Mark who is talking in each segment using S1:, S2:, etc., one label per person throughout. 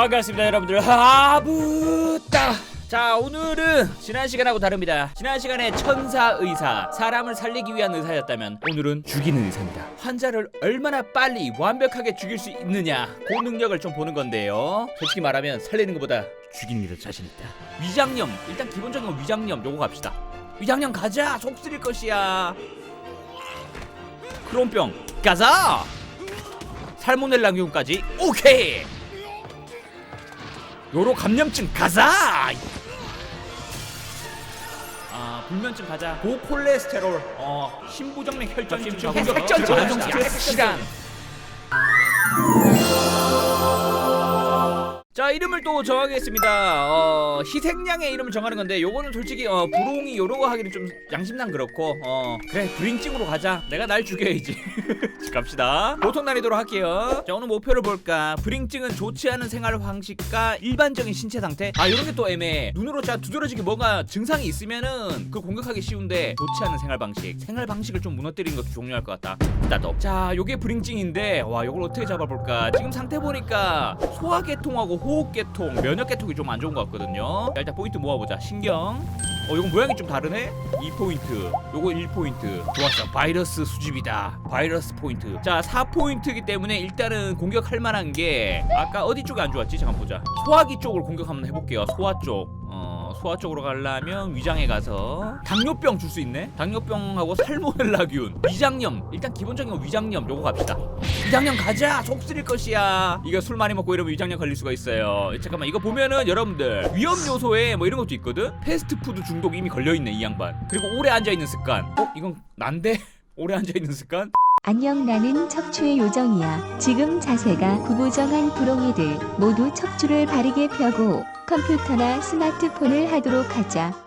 S1: 반갑습니다 여러분들. 하부따. 자 오늘은 지난 시간하고 다릅니다. 지난 시간에 천사 의사 사람을 살리기 위한 의사였다면 오늘은 죽이는 의사입니다. 환자를 얼마나 빨리 완벽하게 죽일 수 있느냐 그 능력을 좀 보는 건데요. 솔직히 말하면 살리는 것보다 죽이는 게 더 자신 있다. 위장염. 일단 기본적인 건 위장염. 요거 갑시다. 위장염 가자. 속 쓰릴 것이야. 크론병. 가자! 살모넬라균까지. 오케이 요로 감염증 가자! 아 불면증 가자. 고콜레스테롤. 어 신부정맥 혈전증 핵전증. 핵실한 자 이름을 또 정하겠습니다. 어, 희생양의 이름을 정하는 건데 요거는 솔직히 어, 부롱이 요런 거 하기는 좀 양심상 그렇고 어, 그래 브링증으로 가자. 내가 날 죽여야지. 갑시다. 보통 난이도로 할게요. 자 오늘 목표를 볼까? 브링증은 좋지 않은 생활 방식과 일반적인 신체 상태. 아 이런 게 또 애매해. 눈으로 자 두드러지게 뭐가 증상이 있으면은 그 공격하기 쉬운데 좋지 않은 생활 방식. 생활 방식을 좀 무너뜨리는 것도 중요할 것 같다. 나도. 자 요게 브링증인데 와 요걸 어떻게 잡아볼까? 지금 상태 보니까 소화계통하고 호흡계통, 면역계통이 좀 안 좋은 것 같거든요. 자, 일단 포인트 모아보자. 신경. 어, 이건 모양이 좀 다르네? 2포인트. 요거 1포인트. 좋았어. 바이러스 수집이다. 바이러스 포인트. 자, 4포인트이기 때문에 일단은 공격할 만한 게 아까 어디 쪽이 안 좋았지? 잠깐 보자. 소화기 쪽을 공격 한번 해볼게요. 소화 쪽. 어, 소화 쪽으로 가려면 위장에 가서 당뇨병 줄 수 있네? 당뇨병하고 살모넬라균, 위장염. 일단 기본적인 건 위장염 요거 갑시다. 위장염 가자. 속 쓰릴 것이야. 이거 술 많이 먹고 이러면 위장염 걸릴 수가 있어요. 잠깐만 이거 보면은 여러분들 위험 요소에 뭐 이런 것도 있거든. 패스트푸드 중독 이미 걸려 있네 이 양반. 그리고 오래 앉아 있는 습관. 어 이건 난데 오래 앉아 있는 습관?
S2: 안녕 나는 척추의 요정이야. 지금 자세가 구부정한 부롱이들 모두 척추를 바르게 펴고 컴퓨터나 스마트폰을 하도록 하자.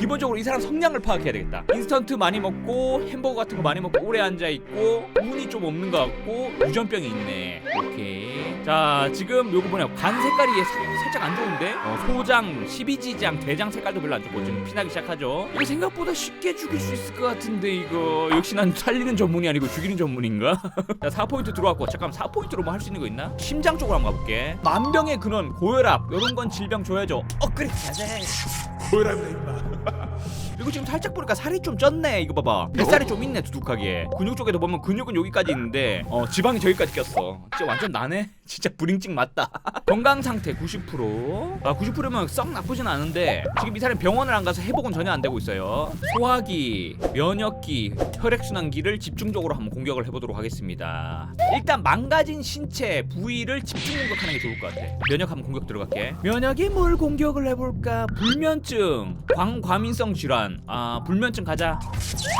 S1: 기본적으로 이 사람 성향을 파악해야 되겠다. 인스턴트 많이 먹고 햄버거 같은 거 많이 먹고 오래 앉아 있고 운이 좀 없는 것 같고 유전병이 있네. 오케이. 자 지금 요거 뭐냐 간 색깔이 얘 사- 살짝 안 좋은데 어, 소장, 십이지장, 대장 색깔도 별로 안 좋고 지금 피나기 시작하죠. 이거 생각보다 쉽게 죽일 수 있을 것 같은데 이거 역시 난 살리는 전문이 아니고 죽이는 전문인가? 자 4포인트 들어왔고 잠깐 4포인트로 뭐 할 수 있는 거 있나? 심장 쪽으로 한번 가볼게. 만병의 근원, 고혈압 요런 건 질병 줘야죠. 어 그래 가자. Cura-me, 그리고 지금 살짝 보니까 살이 좀 쪘네. 이거 봐봐. 뱃살이 좀 있네 두둑하게. 근육 쪽에도 보면 근육은 여기까지 있는데 어 지방이 저기까지 꼈어. 진짜 완전 나네? 진짜 브링찡 맞다. 건강 상태 90%아 90%면 썩 나쁘진 않은데 지금 이 사람이 병원을 안 가서 회복은 전혀 안 되고 있어요. 소화기 면역기 혈액순환기를 집중적으로 한번 공격을 해보도록 하겠습니다. 일단 망가진 신체 부위를 집중 공격하는 게 좋을 것 같아. 면역 한번 공격 들어갈게. 면역이 뭘 공격을 해볼까? 불면증 광과민성 질환 아 불면증 가자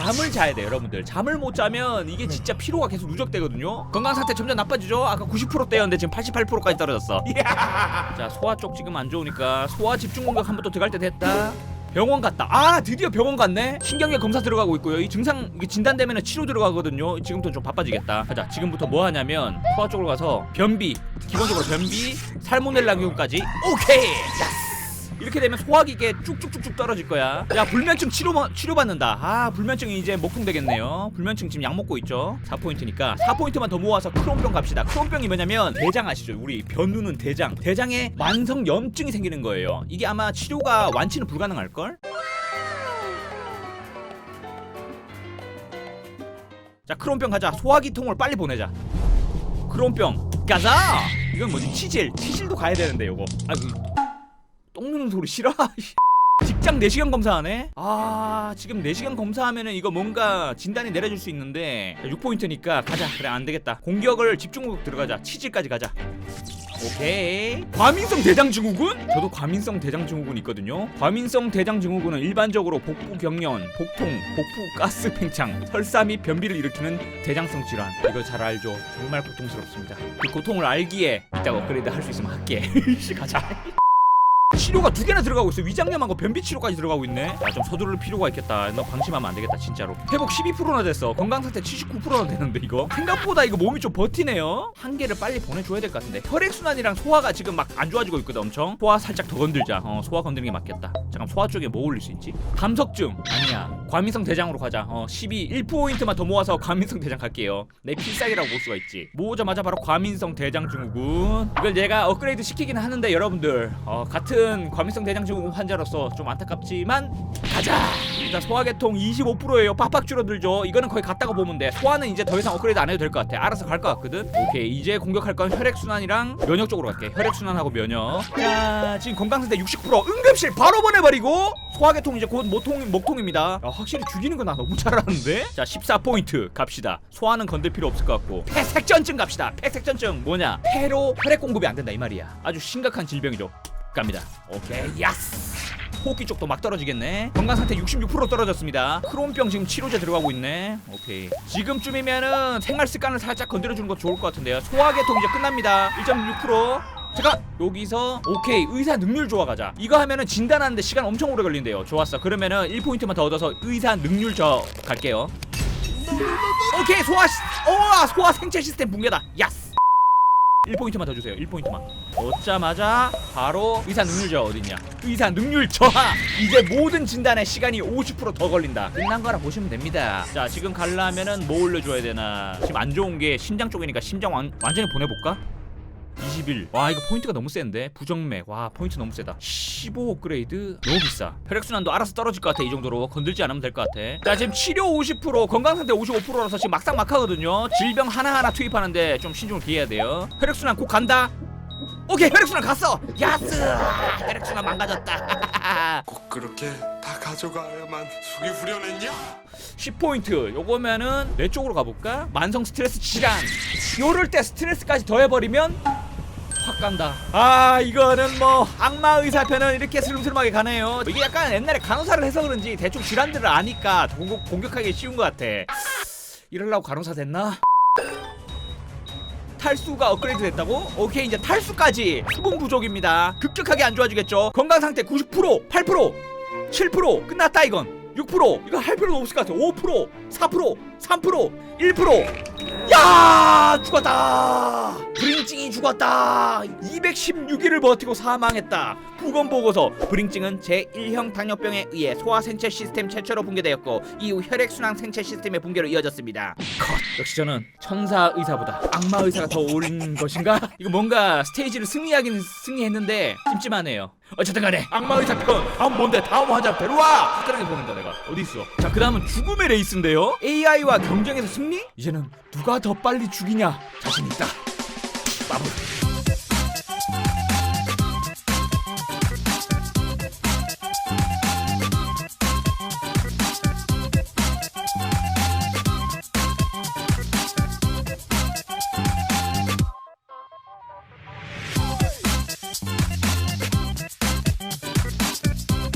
S1: 잠을 자야 돼 여러분들 잠을 못 자면 이게 진짜 피로가 계속 누적되거든요 건강 상태 점점 나빠지죠 아까 90%대였는데 지금 88%까지 떨어졌어 자 소화 쪽 지금 안 좋으니까 소화 집중 공격 한번 또 들어갈 때 됐다 병원 갔다. 아 드디어 병원 갔네. 신경계 검사 들어가고 있고요. 이 증상 진단되면 치료 들어가거든요. 지금부터 좀 바빠지겠다. 가자. 지금부터 뭐 하냐면 소화 쪽으로 가서 변비. 기본적으로 변비, 살모넬라균까지. 오케이. 야스. 이렇게 되면 소화기계 쭉쭉쭉쭉 떨어질 거야. 야 불면증 치료 치료 받는다. 아 불면증이 이제 목통 되겠네요. 불면증 지금 약 먹고 있죠. 4포인트니까 4포인트만 더 모아서 크론병 갑시다. 크론병이 뭐냐면 대장 아시죠? 우리 변누는 대장. 대장에 만성 염증이 생기는 거예요. 이게 아마 치료가 완치는 불가능할 걸? 자 크론병 가자. 소화기 통을 빨리 보내자. 크론병 가자. 이건 뭐지? 치질. 치질도 가야 되는데 요거. 아 누는 소리? 싫어? 직장 4시간 검사하네? 아 지금 4시간 검사하면은 이거 뭔가 진단이 내려줄 수 있는데 6포인트니까 가자. 그래 안되겠다. 공격을 집중공격 들어가자. 치질까지 가자. 오케이. 과민성 대장증후군? 저도 과민성 대장증후군 있거든요. 과민성 대장증후군은 일반적으로 복부 경련, 복통, 복부 가스 팽창, 설사 및 변비를 일으키는 대장성 질환. 이거 잘 알죠? 정말 고통스럽습니다. 그 고통을 알기에 이따가 업그레이드 할 수 있으면 할게. 가자 치료가 두 개나 들어가고 있어. 위장염하고 변비 치료까지 들어가고 있네. 아, 좀 서두를 필요가 있겠다. 너 방심하면 안 되겠다, 진짜로. 회복 12%나 됐어. 건강 상태 79%나 되는데 이거. 생각보다 이거 몸이 좀 버티네요. 한 개를 빨리 보내줘야 될 것 같은데. 혈액 순환이랑 소화가 지금 막 안 좋아지고 있거든, 엄청. 소화 살짝 더 건들자. 어, 소화 건드는 게 맞겠다. 잠깐 소화 쪽에 뭐 올릴 수 있지? 감석증 아니야. 과민성 대장으로 가자. 어 12, 1포인트만 더 모아서 과민성 대장 갈게요. 내 필살기라고 볼 수가 있지. 모으자마자 바로 과민성 대장 증후군. 이걸 내가 업그레이드 시키긴 하는데 여러분들. 어, 같은 과민성 대장 증후군 환자로서 좀 안타깝지만 가자! 일단 소화계통 25%예요. 팍팍 줄어들죠. 이거는 거의 같다고 보면 돼. 소화는 이제 더 이상 업그레이드 안 해도 될 것 같아. 알아서 갈 것 같거든. 오케이. 이제 공격할 건 혈액순환이랑 면역 쪽으로 갈게. 혈액순환하고 면역. 자 지금 건강상태 60% 응급실 바로 보내버리고 소화계통 이제 곧 모통, 목통입니다. 야, 확실히 죽이는 거 나 너무 잘하는데? 자 14포인트 갑시다. 소화는 건들 필요 없을 것 같고. 폐색전증 갑시다. 폐색전증 뭐냐? 폐로 혈액 공급이 안 된다 이 말이야. 아주 심각한 질병이죠. 갑니다. 오케이 야스. 호흡기 쪽도 막 떨어지겠네. 건강 상태 66% 떨어졌습니다. 크론병 지금 치료제 들어가고 있네. 오케이. 지금쯤이면은 생활 습관을 살짝 건드려 주는 거 좋을 것 같은데요. 소화계통 이제 끝납니다. 1.6% 잠깐 여기서 오케이 의사 능률 좋아 가자. 이거 하면은 진단하는데 시간 엄청 오래 걸린대요. 좋았어. 그러면은 1포인트만 더 얻어서 의사 능률 저 갈게요. 오케이 소화 시... 오 소화 생체 시스템 붕괴다. 야스. 1포인트만 더 주세요. 1포인트만. 얻자마자 바로 의사 능률 저하 어딨냐? 의사 능률 저하! 이제 모든 진단에 시간이 50%더 걸린다. 끝난 거라 보시면 됩니다. 자 지금 갈라면은 뭐 올려줘야 되나? 지금 안 좋은 게 심장 쪽이니까 심장 완, 완전히 보내볼까? 21. 와 이거 포인트가 너무 센데? 부정맥. 와 포인트 너무 세다. 15 업그레이드? 너무 비싸. 혈액순환도 알아서 떨어질 것 같아 이 정도로. 건들지 않으면 될 것 같아. 자 지금 치료 50% 건강상태 55%라서 지금 막상 막하거든요. 질병 하나하나 투입하는데 좀 신중을 기해야 돼요. 혈액순환 곧 간다. 오케이 혈액순환 갔어! 야스! 혈액순환 망가졌다.
S3: 꼭 그렇게 다 가져가야만 속이 후련했냐?
S1: 10포인트. 요거면은 내 쪽으로 가볼까? 만성 스트레스 질환 요럴 때 스트레스까지 더해버리면 확 간다. 아 이거는 뭐 악마 의사편은 이렇게 슬름슬름하게 가네요. 이게 약간 옛날에 간호사를 해서 그런지 대충 질환들을 아니까 더 공격, 공격하기 쉬운 것 같아. 이럴라고 간호사 됐나? 탈수가 업그레이드 됐다고? 오케이 이제 탈수까지. 수분 부족입니다. 급격하게 안 좋아지겠죠? 건강 상태 90% 8% 7% 끝났다 이건. 6% 이거 할 필요는 없을 것 같아. 5% 4% 3% 1%야 죽었다. 브링찡이 죽었다. 216일을 버티고 사망했다. 부검 보고서. 브링찡은 제1형 당뇨병에 의해 소화 생체 시스템 최초로 붕괴되었고 이후 혈액순환 생체 시스템의 붕괴로 이어졌습니다. 컷. 역시 저는 천사 의사보다 악마 의사가 더 옳은 것인가? 이거 뭔가 스테이지를 승리하긴 승리했는데 찜찜하네요. 어쨌든 간에 악마 의사 편 다음 뭔데? 다음 환자 데려와! 화끈하게 보낸다 내가. 어디 있어? 자 그 다음은 죽음의 레이스인데요. AI 와 경쟁에서 승리? 이제는 누가 더 빨리 죽이냐? 자신 있다. 마블